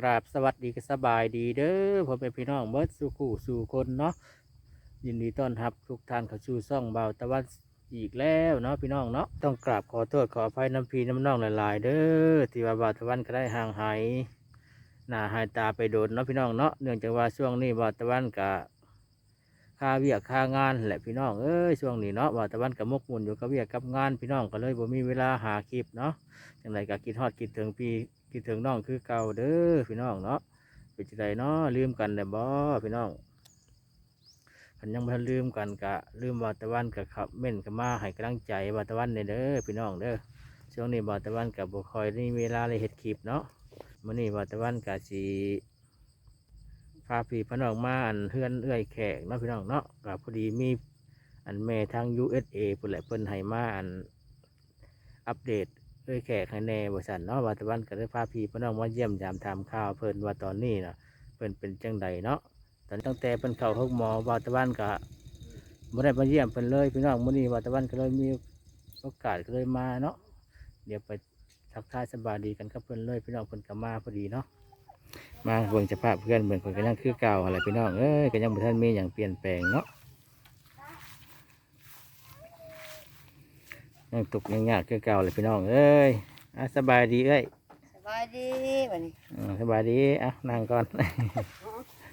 กราบสวัสดีก็สบายดีเด้อพ่อแม่พี่น้องเบิดสู่คู่สู่คนเนาะยินดีต้อนรับทุกท่านเข้าสู่ซ่องเบาตะวันอีกแล้วเนาะพี่น้องเนาะต้องกราบขอโทษขออภัยน้ำพีน้ำน้องหลายๆ เด้อที่ว่าเบาตะวันก็ได้ห่างหายหน้าหายตาไปโดนเนาะพี่น้องเนาะเนื่องจากว่าช่วงนี้เบาตะวันกะค่าเวียกค่างานแหละพี่น้องเอ้ยช่วงนี้เนาะบาตะวันกับมกมุ่นอยู่กับเวียกกับงานพี่น้องก็เลยบ่มีเวลาหาคลิปเนาะจังไรก็คิดฮอดคิดถึงพี่ คิดถึงน้องคือเก่าเด้อพี่น้องเนาะเป็นจังไรเนาะลืมกันแล้วบ่พี่น้องคันยังบ่ทันลืมกันกะลืมบาตะวันกับขับเม่นกับมาให้กำลังใจบาตะวันเด้อพี่น้องเด้อช่วงนี้บาตะวันกับบ่คอยได้มีเวลาเลยเฮ็ดคลิปเนาะมื้อนี้บาตะวันกะสิพาพี่พี่น้องมาอันเฮือนเอื้อยแขกเนาะพี่น้องเนาะก็พอดีมีอันแม่ทาง USA พุ่นแหละเพิ่นให้มาอันอัปเดต เอ้ยแขกให้แน่บริษัทเนาะว่าตะวันก็ได้พาพี่พี่น้องมาเยี่ยมยามถามข่าวเพิ่นว่าตอนนี้เนาะเพิ่นเป็นจังใดเนาะตอนตั้งแต่เพิ่นเข้าห้องหมอว่าตะวันก็บ่ได้มาเยี่ยมเพิ่นเลยพี่น้องมื้อนี้ว่าตะวันก็เลยมีโอกาสก็เลยมาเนาะเดี๋ยวไปทักทายสบายดีกันกับเพิ่นเลยพี่น้องเพิ่นก็มาพอดีเนาะมาเบิ่งสภาพเพื่อนเบิ่งเพิ่นก็ยังคือเก่าอะไรพี่น้องเอ้ยก็ยังบ่ทันมีหยังเปลี่ยนแปลงเนาะ ยังตกยังยากคือเก่าเลยพี่น้องเอ้ยอะสบายดีเอ้ยสบายดีวันนี้อืมสบายดีอะนั่งก่อน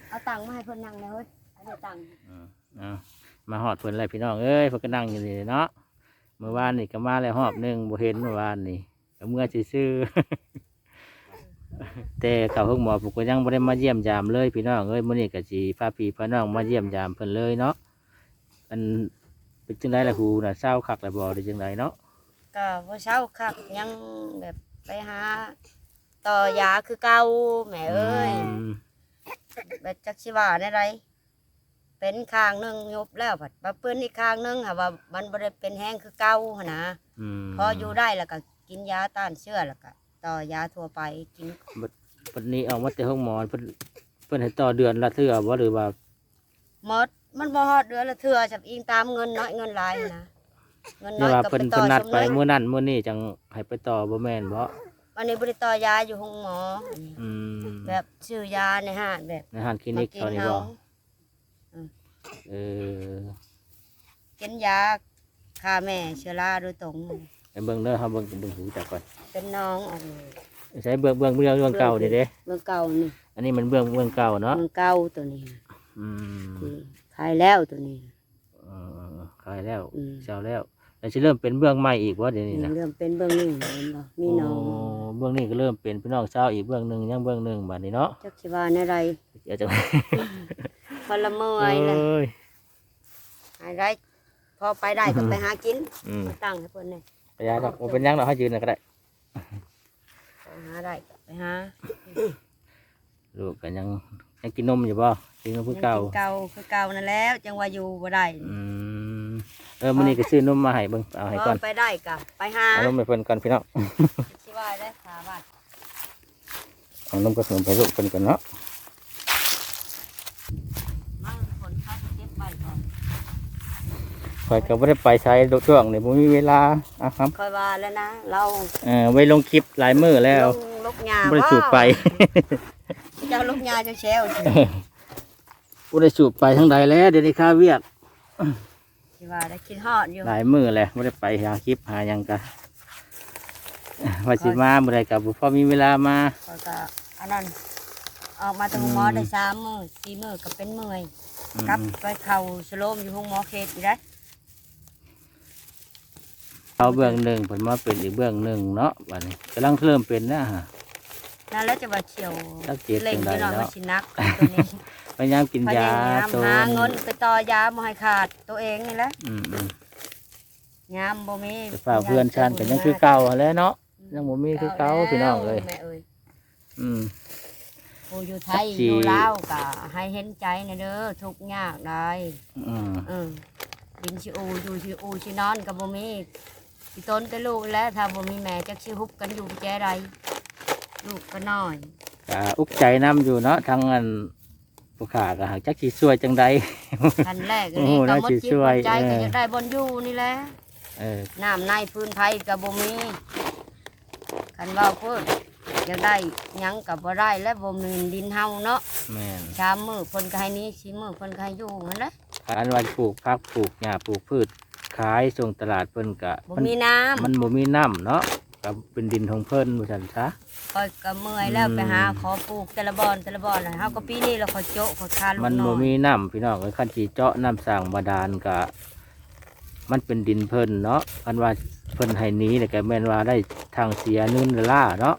เอาตังค์มาให้เพิ่นนั่งเลยเฮ้ยเอาเดี๋ยวตังค์เอามาหอดเพิ่นอะไรพี่น้องเอ้ยเพิ่นก็นั่งอยู่นี่เนาะเมื่อวานนี่ก็มาแล้วหอบหนึ่งบ่เห็นเมื่อวานนี่ก็เมื่อซื่อๆ แต่เขาห้องหมอผมก็ยังบ่ได้มาเยี่ยมยามเลยพี่น้องเอ้ยมื้อนี้ก็สิพาพี่พาน้องมาเยี่ยมยามเพิ่นเลยเนาะมัน เป็นจังไดล่ะฮูน่ะเศร้าคักแล้วบ่ได้จังไดเนาะก็บ่เช้าคักยังแบบไปหาต่อยาคือเก่าแหม่เอ้ยมแบบจักสิว่าในไรเป็นข้างหนึงยุบแล้วผัดมาเปื้อนอีกข้างหนึงค่ะว่ามันบ่ได้เป็นแห้งคือเก่าหั้นนะอืมพออยู่ได้แล้วก็กินยาต้านเชื้อแล้วก็ต่อยาทั่วไปกินวันนี้เอามาแต่ห้องหมอเพิ่นเพิ่นให้ต่อเดือนละเทื่อบ่หรือว่าหมด มันบ่ฮอดเดือนละเทื่อจับอิงตามเงินน้อยเงินหลายหั้นนะเงินเรีน้ยอกยว่าก็เพิ่นไปต่เพิ่อนนัดชมไปเลยมื้อนั้นมื้อนี้จังให้ไปต่อบ่แม่นบ่วันนี้บริต่อยาอยู่ห้องหมอ อืมแบบซื้อยาในห้างแบบในห้างคลินิกเขานี่บ่อืมเออกินยาฆ่าแม่เชื้อราโดยตรงไปเบิ่งเด้อเฮาเบิ่งเบิ่งหูจักก่อนเป็นน้องออกเลยใช้เบื้องเบื้องเบื้องเบื้องเก่านี่เด้เมืองเก่านี่อันนี้มันเบื้องเบื้องเก่าเนาะเมืองเก่าตัวนี้อืม ที่ขายแล้วตัวนี้ เออขายแล้วอืม เช้าแล้วแล้วสิเริ่มเป็นเบื้องใหม่อีกว่าเดี๋ยวนี้นะเริ่มเป็นเบื้องนี้เห็นบ่มีน้องโเบื้องนี้ก็เริ่มเป็นพี่น้องเช้าวอีกเบื้องหนึงยังเบื้องหนึงบัดนี้เนาะจักสิว่าในไรเดี๋ยวจะคนละเมื่อเอ้ยเลยยหายได้พอไปได้ก็ไปหากินอืมตั้งให้เพิ่นนี่ไปยาดอกบ่เป็นหยังดอกให้ยืนน่ะก็ได้ไปหาได้ก็ไปหาลูกก็ยังยังกินนมอยู่บ่ กินนมคือเก่ายังนเก่าคือเก่านั่นแล้ว จังว่าอยู่บ่ได้อืมเออมื้อนี้ก็ซื้อนมมาให้เบิ่งเอาให้ก่อนไปได้ก็ไปหาเอานมไปเพิ่นก่อนพี่น้องสิว่าได้หาบ้านเอานมกระสมไปลูกเพิ่นก่อนเนาะมั่งผลเขาจะเก็บไว้ก่อนข่อยก็บ่ได้ไปใช้ดกช่วงนี่บ่มีเวลาอะครับคอยว่าแล้วนะเราเออไว้ลงคลิปหลายมือแล้วลงลกยาบ่ได้สูบไปเจ้าลกยาจะแชว สิบ่ได้สูบไปทั้งใดแล้วเดี๋ยวนี้ค่าเวียกสิว่าได้คิดฮอดอยู่หลายมื้อแล้วบ่ได้ไปหาคลิปหาหยังกะว่าสิมาบ่ได้ก็บ่พอมีเวลามาคอยก็อันนั้นออกมาจากห้องหมอได้สามมื้อสี่มื้อก็เป็นเมื่อยอืมกลับไปเข้าสโลมอยู่ห้องหมอเขตอีกได้เอาเบื้องหนึ่งเพิ่นมาเป็นอีกเบื้องหนึ่งเนาะบัดนี้กำลังเริ่มเป็นนะฮะ นั่นแล้วจะว่าเฉียวสักเจ็ดเล่งจังอใดยู่หน่อยเนาะมันสินักตัวนี้พยายามกินพยายาามตัวหาเงินไปต่อยาบ่ให้ขาดตัวเองนี่แหละอืมอืมยามบ่มีแต่ฝ่าเพื่อนชันก็ยังคือเก่าหั้นแหล้วเนาะยังบ่มีคือเก่าพี่น้องเอ้ยแม่เอ้ยอืมผู้อยู่ไทยจักสิอยู่ลาวก็ให้เห็นใจในะเด้อทุกข์ยากได้อืมเออกินชิอูอยู่ชิอูชินอนก็บ่มีพี่ต้นแต่ลูกแล้วถ้าบ่มีแม่จักสิฮุบกันอยู่แจใด ลูกก็น้อยก็อุกใจนํอยู่เนาะทั้งอันผู้ขาก็หากจักสิช่วยจังใดอันแรกโอ้นี่โหก็น่าหมดสิจิตช่หวมยดใจก็เออจะได้บนอยู่นี่แหละเออน้ำในพื้นไผก็บ่มีคันเว้าเพิ่นจะได้หยังกับบ่ได้และบ่มีดินเฮาเนาะแม่นชามมือเพิ่นก็ให้นี้ชิมือเพิ่นก็ให้อยู่นั่นแหละอันว่าปลูกผักปลูกหญ้าปลูกพืชขายส่งตลาดเพิ่นก็บ่มันมีน้ำมันบ่มีน้ำเนาะ ก็เป็นดินของเพิ่นว่าซั่นซะคอยก็เมื่อยแล้วอืมไปหาขอปลูกแต่ละบอนแต่ละบอนน่ะเฮาก็ปีนี้เราขอโจะขอคาลูกมันน้บ่อยมีน้ำพี่น้องเอ้ยคันสิเจาะน้ำสร้างบาดาลก็มันเป็นดินเพิ่นเนาะคันว่าเพิ่นให้หนี้เนี่ยก็แม่นว่าได้ทางเสียเงินล่าเนาะ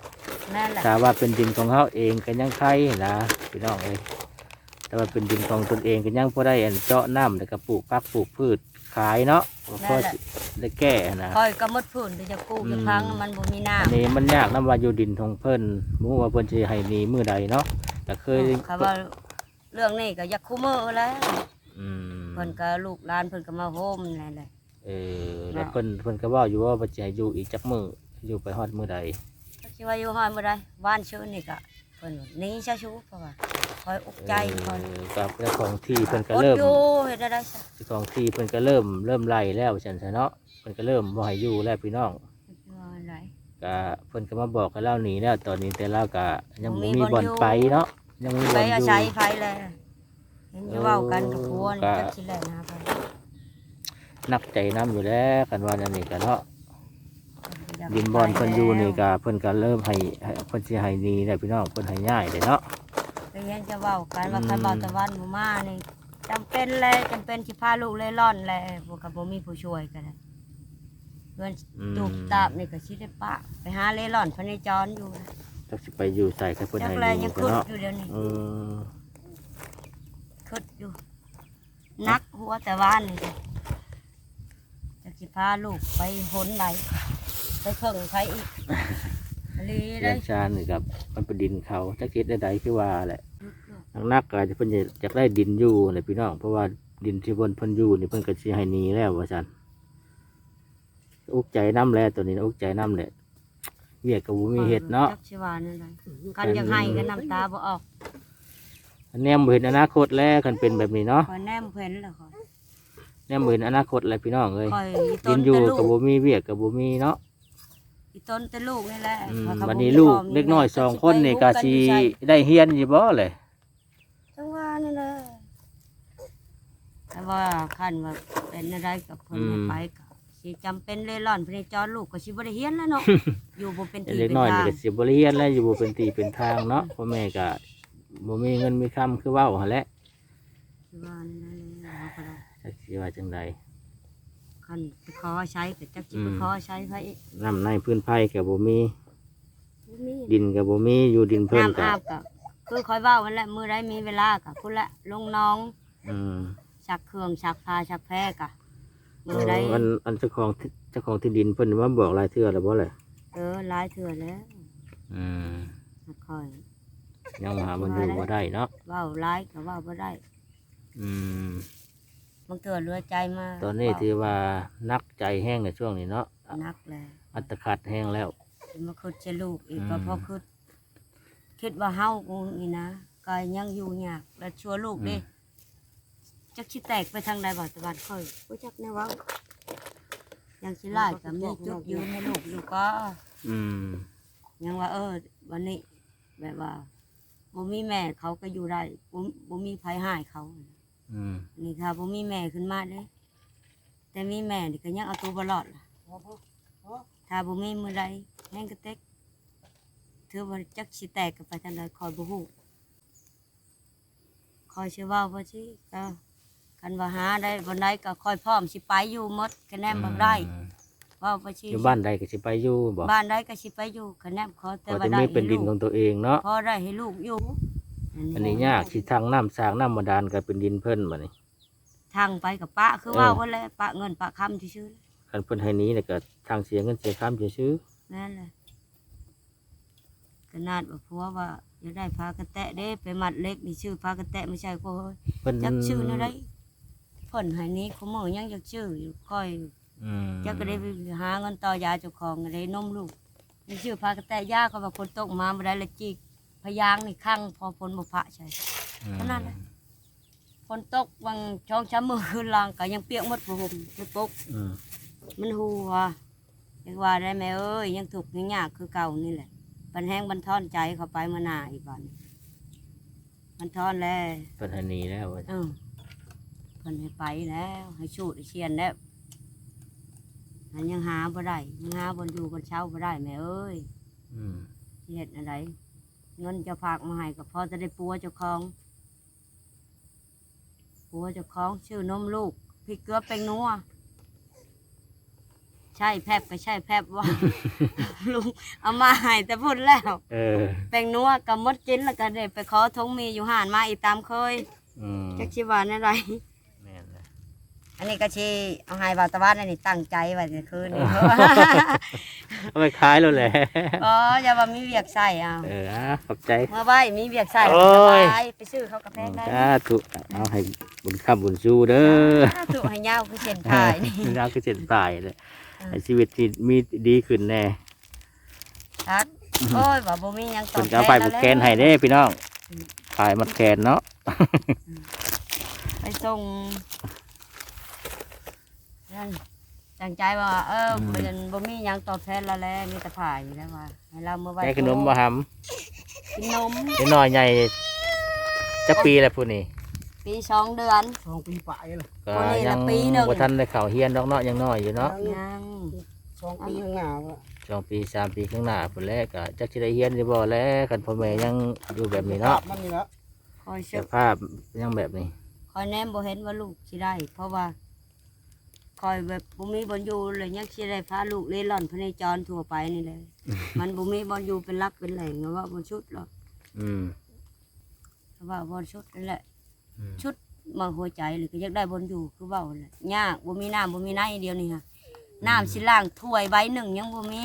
แม่นแหละ ถ้าว่าเป็นดินของเขาเองก็ยังใครนะพี่น้องเอ้ย แต่ว่าเป็นดินของตนเองก็ยังพอได้อันเจาะน้ำแล้วก็ปลูกผักปลูกพืชขายเนาะพอสิได้แก้นะคอยก็หมดพื้นที่จะปลูกจะพังมันบ่มีน้ำอันนี้มันยากน้ำว่าอยู่ดินของเพิ่นมูว่าเพิ่นสิให้หนีมือใดเนาะแต่เคยเขาว่าเรื่องนี้ก็อยากคู่มือแล้วอืมเพิ่นก็ลูกหลานเพิ่นก็มาโฮมนั่นแหละเออแล้วเพิ่นเพิ่นก็เว่าอยู่ว่าเพิ่นสิให้อยู่อีกจักมืออยู่ไปฮอดมือใดก็คิดว่าอยู่ฮอดบ่ได้บ้านชื่อนี่ก็เพิ่นหนี่ชาชูเพราะว่าคอยอกใจคอยเออกับเจ้าของที่เพิ่นก็อดเริ่มอยู่เฮ็ดได้ซะเจ้าของที่เพิ่นก็เริ่มเริ่มไล่แล้วฉันซะเนาะเพิ่นก็เริ่มบ่ให้อยู่แล้วพี่น้องว่าไหนก็เพิ่นก็มาบอกให้เราหนีแล้วตอนนี้แต่เราก็ยังบ่บ่มีมีบ่อนบ่อนอยู่ไปเนาะยังบ่มีไปบ่อนออายู่ศัยไผแลเห็นอยู่เว้ากันกับผัวนี่ก็จักสิแลนะไปนักใจน้ำอยู่แล้วกันว่าอันนี้ก็เนาะ ดินบอนเพิ่นอยู่นี่ก็เพิ่นก็เริ่มให้ให้เพิ่นสิให้หนีแล้วพี่น้องเพิ่นให้ย้ายเลยเนาะ ไปเห็นจะเว้ากันว่าอืม คันบ่ตะวันบ่มานี่จำเป็นเลยจำเป็นสิพาลูกเล่ร่อนแลบ่ก็บ่มีผู้ช่วยก็ได้เพิ่นอืมตูบตาบนี่ก็สิได้ปะไปหาเล่ร่อนพระในจรอยู่นะจักสิไปอยู่ใส่กับเพิ่นจักให้แลหนียังก็คึดเนาะอยู่เดี๋ยวนี้ เออคึดอยู่นักหัวแต่ว่านนี่จ้ะจะสิพาลูกไปหนไหน ไปเพิ่งไผอีกอลีเรีได้ยนชาญนี่กับมันเป็นดินเขาจักคิดได้ใดคือว่าแหละนักๆก็จะเพิ่นอยากได้ดินอยู่เลยพี่น้อง เพราะว่าดินที่เพิ่นเพิ่นอยู่นี่เพิ่นก็สิให้หนีแล้วว่าซั่นอุกใจน้ำแล้วตัวนี้อุกใจน้ำแหละเวียกกับบ่มีเห็ดเนาะ จักสิว่านั่นเลยกันอยากให้กันน้ำตาบ่ออกอันแนมบ่เห็นอนาคตแล้วคันเป็นแบบนี้เนาะคอยแนมเพิ่นแล้วคอยแนมบ่เห็นอนาคตแล้วพี่น้องเอ้ยคอยอีดิต้นนอยู่แต่ลูกับกบ่มีเวียกกับบ่มีเนาะ อีต้นแต่ลูกนี่แหละอืมข้อยก็บัดบ่นี้มีลูกพ่มีเล็กน้อยแม่สองคนนี่ก็สิจักไปได้เฮียนอยู่บ่เลยจังว่านี่แหละแต่ว่าคันว่าเป็นอะไรกับเพิ่นให้ไปก็สิจำเป็นเล่ร่อนเพิ่นให้จอดลูกก็สิบ่ได้เฮียนแล้วเนาะ อยู่บ่เป็นทีเล็กเป็นน้อยทานี่งก็สิบ่ได้เฮียนแล้วอยู่บ่เป็นตีเป็นทางเนาะพ่อแม่ก็บ่มีเงินมีคำคือเว้าหั่นแหละคือว่านี่แหละเราก็ได้ จักสิว่าจังใด คันไปขอใช้ก็จักสิไปอืมขอใช้ไผอีกน้ำในพื้นไผ่ก็บ่มี บ่มีดินก็บ่มีอยู่ดินเพิ่นน้ำก็อาบก็คือคอยเว้าวันแหละมื้อใดมีเวลาก็พุ่นละลงน้องอืมชักเครื่องชักผ้าชักแพรก็เอมื้อใดออันอันเจ้าของที่เจ้าของที่ดินเพิ่นมาบอกหลายเทื่อแล้วบ่เลยเออหลายเทื่อแล้วอืมคอยยังหามันอยู่บ่ได้เนาะเว้าหลายก็เว้าบ่ได้ อืม บางเทื่อเหลือใจมาตอนนี้เว้าถือว่านักใจแห้งในช่วงนี้เนาะนักเลยอัตคัดแห้งแล้วมาคิดจะลูกอีกอืมก็เพอคิดคิดว่าเฮากูนี่นะก็ยังอยู่ยากแล้วชัวลูกเด้จักสิแตกไปทางใดบ่ตะวันค่อยบ่จักแน่เว่ายังสิไล่ก็มีจุดยืนให้ลูกอยู่ก็อืมยังว่า เออ วันนี้แบบว่าบ่มีแม่เขาก็อยู่ได้บ่บ่มีภัยหายเขาอืม นี่ค่ะบ่มีแม่ขึ้นมาเด้แต่มีแม่นี่ก็ยังเอาตัวบ่รอดล่ะถ้าบ่มีมือใดแห้งกระเต็กถือว่าจักสิแตกกันไปทางใดคอยบ่ฮู้คอยสิเว้าว่าสิก็คันว่าหาได้บ่ได้ก็คอยพร้อมสิไปอยู่หมดคะแนนบ่ได้อืมเว้าว่าสิอยู่บ้านใดก็สิไปอยู่บ่บ้านใดก็สิไปอยู่คะแนนขอแต่ก็ว่าจะได้มีเป็นให้ดินลูขอกงตัวเองเนาะพอได้ให้ลูกอยู่ อันนี้ยากสิทางน้ำสร้างน้ำบาดาลก็เป็นดินเพิ่นบัดนี้ทางไปกับปะคือเออเว่าว่าแหล้วปะเงินปะคำซื่อๆคันเพิ่นให้หนี้เนี่ยก็ทางเสียเงินเสียค้ำซื่อนั่นแหละขนาดว่าพัวว่าอยากได้พากระแตะเด้ไปมัดเล็กนี่ชื่อพากระแตะไม่ใช่ก็เฮ้ยๆเพิ่นจักชื่อนั่นได้ผลให้นี้เขามือยังอยากชื่ออยู่ค่อยอืมจักก็ได้ไปหาเงินต่อยาเจ้าของก็ได้นมลูกนี่ชื่อพากระแตะยากเขาว่าคนตกมาบ่ได้ละจิก พยางนี่ข้างพอฝนบ่พระใช่อืมเท่านั้นแหละฝนตกบางช่องช้ำมือคืนลางก็ยังเปียกหมดผ้าห่มไปปกอืมมันหัวเรียกว่าได้ไหมเอ้ยยังถูกข์ยังยากคือเก่านี่แหละบันแห้งบันทอนใจเขาไปมาหนาอีกบันบันทอนแล้วเพิ่นให้หนีแล้วว่าเออเพิ่นให้ไปแล้ว ให้ชูดให้เชียนแล้วอันยังหาบ่ได้ยังหาบนอยู่บนเช้าบ่ได้แม่เอ้ยอืมสิเฮ็ดอะไร เงินเจะฝากมาให้ก็พอจะได้ปัวเจ้าของปัวเจ้าของชื่อนมลูกพริกเกลือเป็นนัวใช่แพบก็ใช่แพบว่าลุงเอามาให้แต่พูดแล้วเออแปงนัวกับมดกินแล้วก็ได้ไปขอทงมีอยู่ห่านมาอีกตามเคยอืม จักชิวานอะไรแม่นเลย อันนี้ก็ชีเอาให้บาวตะวันอันนี้ตั้งใจไว้ในคืนนี้เอาไปขายแล้วแหละอ๋ออย่าว่ามีเวียกใส่เอาเอออะขอบใจ เมื่อไว้มีเวียกใส่โอ้ยไปไปซื้อเขากระแพงได้จ้าถูกเอาให้บุญคำบุญสู้เด้อถูกให้ยาวคือเส้นถ่ายนี่นี่เราคือเจ็ดตายเลยอ่าให้ชีวิตที่มีดีขึ้นแน่ทักโอ้ยว่าบ่มีหยังตอเพิ่บนก็เอาไปบุกแคนให้เด้พี่น้องขายมัดแคนเนาะไปส่ง นั่นตั้งใจว่า เออเป็นบ่มีหยังตอบแทนแล้วแหละมีแต่ผ่าอยู่แล้วว่าให้เราเมื่อไว้ได้ขนมมาหกินนมำนิดหน่อยใหญ่จักปีแล้วผู้นี้ปีสองเดือน สองปีปลายเลยก็คนนี้ยัละงปีหนึ่ง บ่ทันได้เข้าเฮียนดอกเนาะยังน้อยอยู่เนาะยังสองปีข้างหน้าว่ะสองปีสามปีข้างหน้าพุ่นแรกก็จักสิได้เฮียนได้บ่แล้วกันพ่อแม่ยังอยู่แบบนี้เนาะมันนี่ละคอยสเชื่อภาพยังแบบนี้ คอยแนมบ่เห็นว่าลูกสิได้ เพราะว่าค อยแบบบ่มีบอลอยู่เลยยังสิได้พาลูกเล่ร่อนพระเนจรทั่วไปนี่เลย มันบ่มีบอลอยู่เป็นหลักเป็นแหล่งว่าบอลชุดหรอกอืมเพราะว่าบอลชุดนั่นแหละ อืมชุดมาหัวใจเลยก็อยากได้บอลอยู่คือเว้าแหละยากบ่มีน้ำบ่มีไหนเดียวนี่ค่ะน้ำสิล้างถ้วยใบหนึ่งยังบ่มี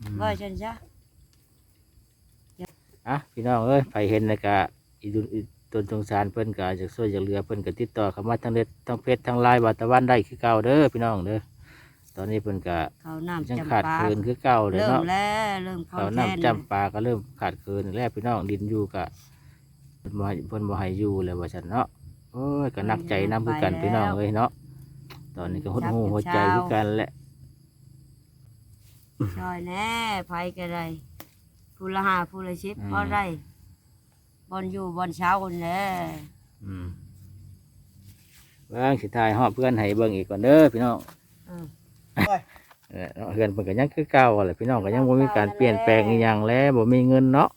อืม ว่าฉันซะ อะพี่น้องเอ้ยไปเห็นแล้วก็อีดุนอี ตนสงสารเพิ่นก็จากช่วยจากเรือเพิ่นก็ติดต่อเข้ามาทางเน็ตทางเพจทางไลน์วัดตะวันได้คือเก่าเด้อพี่น้องเด้อตอนนี้เพิ่นก็เขาน้ำยังจำขาดปาเคินคือเก่าเลยเริ่มเนาะแล้วเริ่มพร้อเขามแทนน้ำจำปาก็เริ่มขาดเคินแล้วพี่น้องดินอยู่ก็เพิ่นบ่ให้เพิ่นบ่ให้อยู่เลยว่าซั่นเนาะโอ้ยก็หนักใจนํคือกันพี่น้องเอ้ยเนาะตอนนี้ก็หดหูหัวใจคือกันแหละ ซอยแน่ไผก็ได้ผู้ละห้าผู้ละสิบพอได้ บอลอยู่บอลเช้าคนแน่อืมเบิ่งสิทายฮอดเพื่อนให้เบิ่งอีกก่อนเด้อพี่น้องอืมเออเนาะเฮือนเพิ่นก็ยังคือเก่าแหละพี่น้องก็ยังบ่มีการเปลี่ยนแปลงอีหยังแล้วบ่มีเงินเนาะ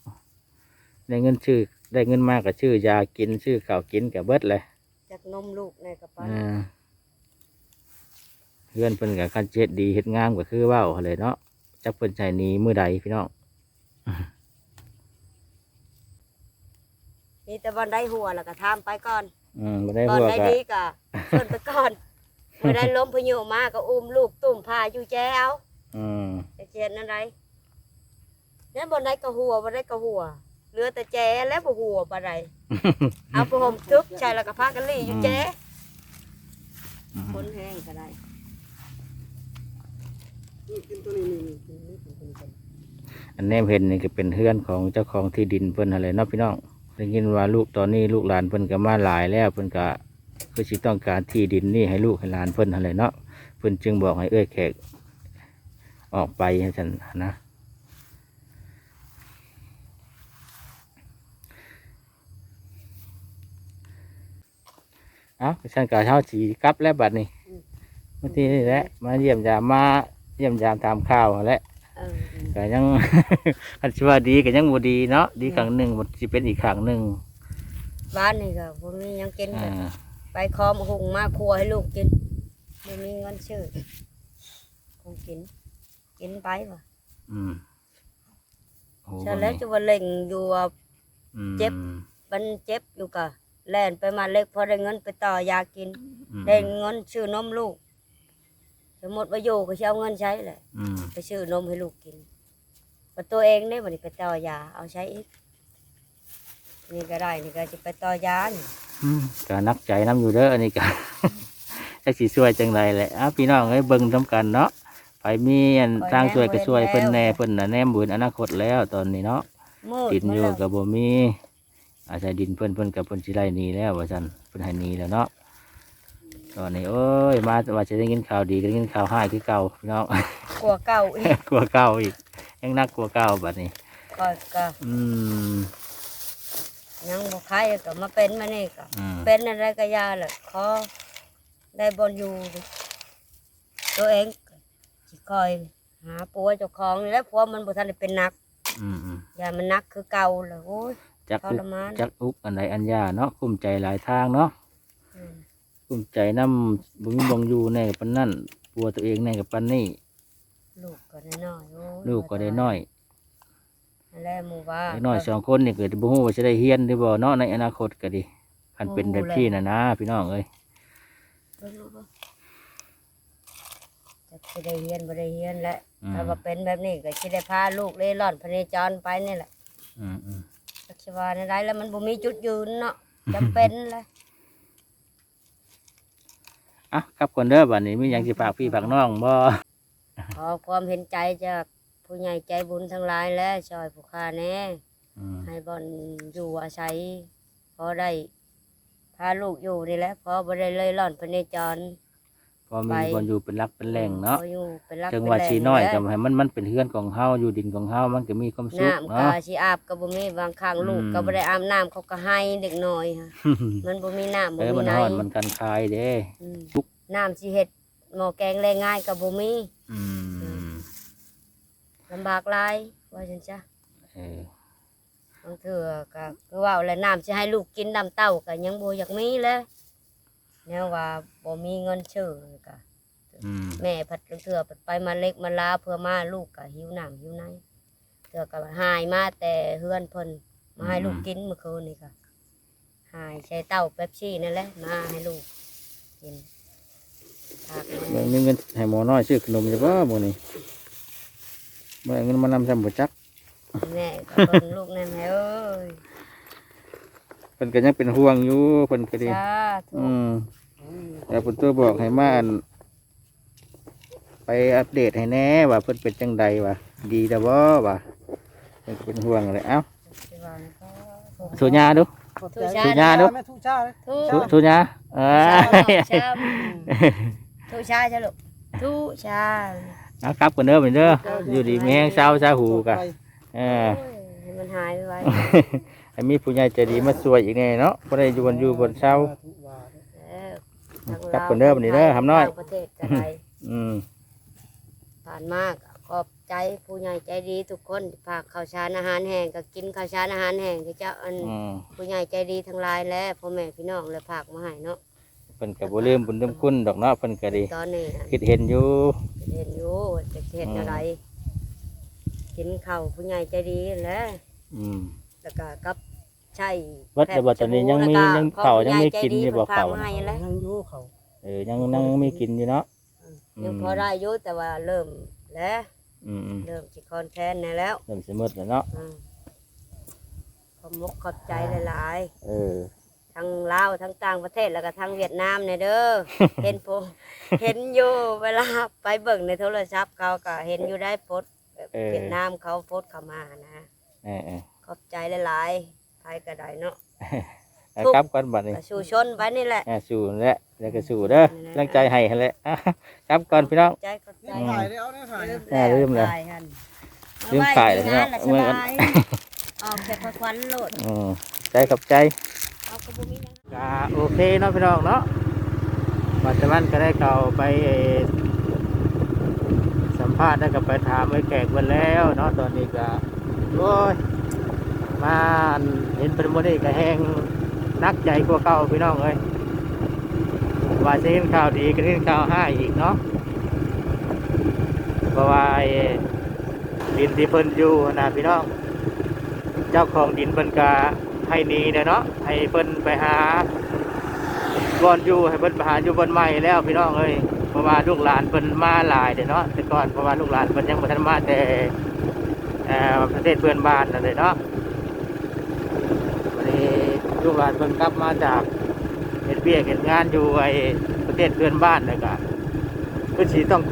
ได้เงินชื่อได้เงินมากก็ชื่อยากินชื่อข้าวกินก็เบิดเลยจากนมลูกในกระเป๋าเออเฮือนเพิ่นก็คันเฮ็ดดีเฮ็ดงามก็คือเว้าหั่นเลยเนาะจักเพิ่นใช้หนี้มื้อใดพี่น้อง นี่แต่บอลได้หัวแล้วก็ทำไปก่อนอืมบ่ได้บอลหัวได้ก็ดีก็เพิ่นไปก่อนเมื่อได้ล้มพายุมาก็อุ้มลูกตุ่มพาอยู่แจ้วอืมจะเจียนนั่นไรเนี่ยบอลได้กระหัวบอลได้กระหัวเหลือแต่แจ้แล้วบ่หัวบ่ได้เอาผ้าห่มทึบใช่แล้วก็พากันลี่อยู่แจ้คนแห้งก็ได้นี่กินตัวนี้นี่นี่นี่กินตัวนี้กันอันแนมเห็นนี่ก็เป็นเฮือนของเจ้าของที่ดินเพิ่นอะไรเนาะพี่น้อง ได้ยินว่าลูกตอนนี้ลูกหลานเพิ่นก็มาหลายแล้วเพิ่นก็คือสิต้องการที่ดินนี่ให้ลูกให้หลานเพิ่นอะไรเนาะเพิ่นจึงบอกให้เอ้ยแขกออกไปให้ฉันนะเอาฉันก็เท่าสีกลับแล้วบัดนี้เมื่อที่นี่แหละมาเยี่ยมยามมาเยี่ยมยามตามข่าวหั้นแหละเออ ก็ยังอันชื่อว่าดีก็ยังบ่ดีเนาะดีครั้งหนึ่งมันสิเป็นอีกครั้งหนึ่งบ้านนี่ก็บ่มีหยังกินอ่าไปคอมหุงมาครัวให้ลูกกินไม่มีเงินซื้อคงกิน กินไปว่ะอืมโอ้ฉะนั้นจะว่าเล่งอยู่ว่า อืมเจ็บ มันเจ็บอยู่กะแล่นไปมาเล็กพอได้เงินไปต่อยากิน อืมได้เงินซื้อนมลูก สมมติว่าอยู่ก็จะเอาเงินใช้แหละอืมไปซื้อนมให้ลูกกินแต่ตัวเองเนี่ยมันไปต่อยาเอาใช้อีกนี่ก็ได้นี่ก็จะไปต่อยานี่อืมก็นักใจน้ำอยู่เด้ออันนี้ก็จะสิช่วยจังไรแหละอะพี่น้องเอ้ยเบิ่งทำกันเนาะไปมีอันทางช่วยก็ช่วยเพิ่นแน่เพิ่นน่ะแนมบุญอนาคตแล้วตอนนี้เนาะ มืดดินหมอดยู่แล้ว กับบ่มีอาศัยดินเพิ่นเพิ่นกับเพิ่นสิไล่หนีแล้วว่าซั่นเพิ่นให้หนีแล้วเนาะ ตอนนี้โอ้ยมาว่าจะได้ยินข่าวดีก็ได้ยินข่าวห้ายคือเก่าพี่น้อง กลัวเก่าอีกกลัวเก่าอีกยังนักกลัวเก่าบัดนี้ก็ก็อืมยังบ่ใครก็มาเป็นมานี่ก็อืมเป็นอะไรก็ยาแหละขอได้บอลอยู่ตัวเองก็สิคอยหาปัวเจ้าของนี่แหล้วผัวมันบ่ทันได้เป็นนักอืมอืมอย่ามันนักคือเก่าเลยโอ้ยจักทอุรกมานจักอุกอันใดอันยาเนาะคุ้มใจหลายทางเนาะอื มคุ้มใจน้ำบุญบงอยู่ในกับปันนั่นปัวตัวเองในกับปันนี่ลูกก็ได้น้อยโอ้ยลูกก็ได้น้อยนั่นแหละหมู่ว่าเด็กน้อยสองคนนี่เกิดบุ้งว่าจะได้เฮียนได้บ่เนาะในอนาคตก็ดีคันเป็นแบบที่น่ะนะพี่น้องเอ้ยเบิ่งลูกเบิ่งจะสิได้เฮียนบ่ได้เฮียนแหละอืมถ้าว่าเป็นแบบนี้ก็สิได้พาลูกเล่ร่อนพเนจรไปนี่แหละอืมอืมจักสิว่าในไรแล้วมันบ่มีจุดยืนเนาะจำเป็นเลย อะครับคนเด้อบัดนี้มีหยังสิฝากพี่ฝากน้องบ่ขอความเห็นใจจากผู้ใหญ่ใจบุญทั้งหลายและช่วยผู้ค้าแน่อืมให้บอนอยู่อาศัยพอได้พาลูกอยู่นี่แหละพอบ่ได้เลยร่อนพเนจรพ อมีไปบนอยู่เป็นรักเป็นแหล่งเนาะพออยู่เป็นรักจังเป็นว่าแหล่งสีน้อยแหละก็ให้มันมันเป็นเฮือนของเฮาอยู่ดินของเฮามันก็มีความสุขน้ำเนาะ กาสิอาบก็บ่มีบางครั้งลูกอืม ก็บ่ได้อาบน้ำเขาก็ให้เด็กน้อยค่ะมันบ่มีน้ำบ่เออมีมันไหนฮ้อนมันกันคายเด้อืมทุกน้ำสิเฮ็ดหม้อแกงแรงง่ายก็บ่มีอืมลำบากหลายว่าจังจ้ะเออบางเถื่อก็คือว่าแล้วน้ำสิให้ลูกกินน้ำเต้าก็ยังบ่อยากมีเลย แนวว่าบ่มีเงินซื้อก็อืมแม่ผัดเถื่อผัดไปมาเล็กมาลาเพื่อมาลูกก็หิวน้ำหิวในเถื่อก็หายมาแต่เฮือนเพิ่นมาให้ลูกกินเมื่อคืนนี่ก็หายใช้เต้าเป๊ปซี่นั่นแหละมาให้ลูกกินฝากเบิ่แม่งมีเงินให้หมอน้อยซื้อขนมจะบ่มื้อนี้บ่เอาเงินมานำจำบ่จักแม่ก็เบิ่งลูกนั่นแหละเอ้ยเพิ่นก็ยังเป็นห่วงอยู่เพิ่นก็ดี จ้าถูอืกม แต่เพิ่นตัวบอกให้มาอันไปอัปเดตให้แหน่ว่าเพิ่นเป็นจังใดว่าดีแล้วบ่ว่าเพิ่นก็เป็นห่วงเลยเอ้าสิว่านะก็ถูกสูญาดูขอบใจทุกชาทุกชาติแม่ทุกชาติเลยทุสูกสูญาเออชาทุชาใช่ลูกทุชาเอากลับกันเด้อเหมือนเด้ออยู่ดีแม่งเช้าซาหูกะเออโอ้ยให้มันหายไปไว้ให้มีผู้ใหญ่ใจดีมาช่วยอีกแน่เนาะบ่ได้อยู่บนอยู่บนเช้าเออทาง กลับคนเดิมนี่เด้อทำน้อย ต่างประเทศก็ได้อืมผ่านมากขอบใจผู้ใหญ่ใจดีทุกคนที่ฝากข้าวสารอาหารแห้งก็กินข้าวสารอาหารแห้งที่เจ้าอันอืมผู้ใหญ่ใจดีทั้งหลายและพ่อแม่พี่น้องเลยฝากมาให้เนาะเพิ่นก็บ่ลืมบุญลืมคุณดอกเนาะเพิ่นก็ดีตอนนี้อะคิดเห็นอยู่เห็นอยู่ว่าจะเฮ็ดอะไรกินข้าวผู้ใหญ่ใจดีแหล้ว อืมแล้วก็กับ ใช่วัดแต่ว่าตอนนี้ยังมียังเผายังไม่กินอยู่บ่เผาฝกมาให้แล้วยังอยู่เขาเออยังยังมีกินอยู่เนาะยังพอได้อยู่แต่ว่าเริ่มแล้วอืมอืมเริ่มสิคอนแทนในแล้วเริ่มสิมืดแล้วเนาะอืมขอบมกขอบใจหลายเออๆทั้งลาวทั้งต่างประเทศแล้วก็ทั้งเวียดนามเนี่ยเด้อเห็นโพเห็นอยู่เวลาไปเบิ่งในโทรศัพท์เขาก็เห็นอยู่ได้โพสต์แบบเวียดนามเขาโพสต์เข้ามานะเออเออขอบใจหลายๆ ไปก็ได้เนาะเอากลับกันบัดนี้ก็สู่ชนไปนี่แหละอ่าสู้นั่นแหละแล้วก็สู้เด้อตั้งใจให้หั่นแหละอะกลับก่อนพี่น้องใจขอบใจนี่ถ่ายได้เอาได้ถ่ายอ่าลืมเลยถ่ายหั่นลืมถ่ายเลยเอาไว้เนาะดีงานละสบายออกแต่ควันๆโลดอืมใจขอบใจเอากระบุมีหยังก็โอเคเนาะพี่น้องเนาะปัจจุบันก็ได้เข้าไปเอ่อสัมภาษณ์แล้วก็ไปถามไอ้แขกไปแล้วเนาะตอนนี้ก็โอ้ย มาเห็นเป็นโมนี่ก็แหงนักใจกว่าเก่าพี่น้องเอ้ยว่าจะเห็นข่าวดีก็เห็นข่าวห้าอีกเนาะเพราะว่าดินที่เพิ่นอยู่นะพี่น้อง เจ้าของดินเพิ่นก็ให้นีเด้อเนาะให้เพิ่นไปหาบอนอยู่ให้เพิ่นไปหาอยู่บนใหม่แล้วพี่น้องเอ้ยเพราะว่าลูกหลานเพิ่นมาหลายเด้เนาะแต่ก่อนเพราะว่าลูกหลานเพิ่นยังบ่ทันมาแต่ประเทศเพื่อนบ้านนั่นเลยเนาะ ลูกหลานเพิ่นกลับมาจากเฮ็ดเวียเฮ็ดงานอยู่ไอ้ประเทศเพื่อนบ้านแล้วก็เพิ่นสิต้อง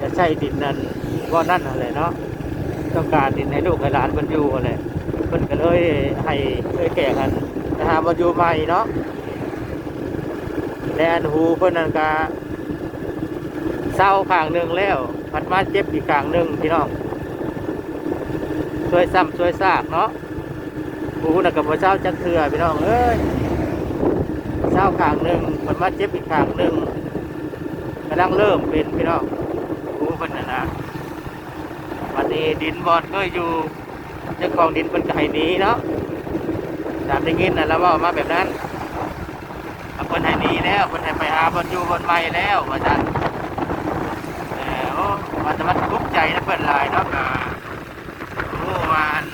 จะใช้ดินนั้นบ่อนั่นนั่นแหละเนาะต้องการดินให้ลูกให้หลานมันอยู่อะไรเพิ่นก็เลยให้เคยแก่กันนะฮะมาอยู่ใหม่เนาะและอันหูเพิ่นนั่นก็เศร้าข้างหนึ่งแล้วพัดมาเจ็บอีกข้างหนึ่งพี่น้องช่วยซ้ำช่วยซากเนาะ ปูน่ะกับพระเจ้าจักเถื่อพี่น้องเอ้ยเช้าขางหนึ่งมันมาเจ็บอีกขางหนึ่งกำลังเริ่มเป็นพี่น้องปูเป็นนะนะวันนี้ดินบอดก็อยู่เจ้าของดินเป็นไก่นี้เนาะตามได้ยินนะแล้วว่ามาแบบนั้นคนให้หนีแล้วคนให้ไปหาบนอยู่บนไม่แล้วว่าจันแล้วมันจะมันทุกข์ใจนะเพื่อนหลายเนาะกะ โอ้วาน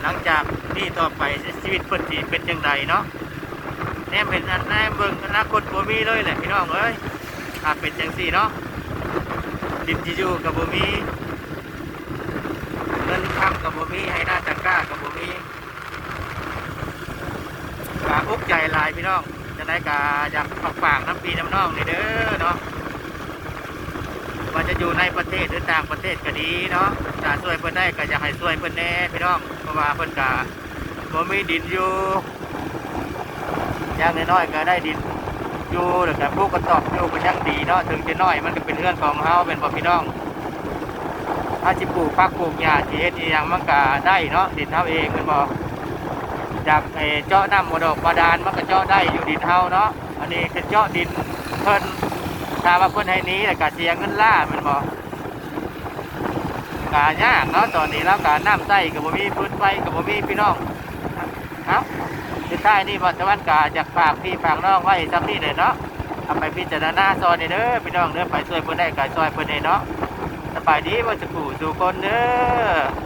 หลัง จากนี่ต่อไปชีวิตเพิ่นสิเป็นจังไดเนาะแน่เป็นอันแน่เบิ่งอนาคตบ่มีเลยแหละพี่น้องเอ้ยอาจเป็นจังซี่เนาะดินที่อยู่กับบ่มีเงินค้ำกับบ่มีให้หน้าจักร้ากับบ่มีกาอุกใจลายพี่น้องจะได้กาอยากฝากฝากน้ำปีน้ำน้องนี่เด้อเนาะว่าจะอยู่ในประเทศหรือต่างประเทศก็ดีเนาะถ้าช่วยเพิ่นได้ก็อยากให้ช่วยเพิ่นแน่พี่น้อง เพราะว่าเพิ่นก็บ่มีดินอยู่อย่างน้อยๆก็ได้ดินอยู่แล้วก็ปลูกกระตอบอยู่ก็ยังดีเนาะถึงจะน้อยมันก็เป็นเรื่องของเฮาเป็นบ่พี่น้องถ้าสิปลูกผักปลูกหญ้าสิเฮ็ดอีหยังมันก็ได้เนาะดินเฮาเองแม่นบ่อยากให้เจาะน้ำบ่ดอกบาดาลมันก็เจาะได้อยู่ดินเฮาเนาะอันนี้คือเจาะดินเพิ่นถ้าว่าเพิ่นให้นี้แล้วก็เสียเงินล่ามันบ่ กายากเนาะตอนนี้แล้วกาน้ำใต้กับ่มีพื้นไฟกับ่มีพี่น้องเอ้าสุดท้ายนี่บ่ตะวันกาจากฝากพี่ฝากน้องไว้ซ้ำนี่เลยเนาะทำไปพิจารณาซอยนี่เด้อพี่น้องเด้อไปช่วยเพิ่นได้กายซอยเพิ่นเนาะสบายดีบ่จะกูสู่คนเด้อ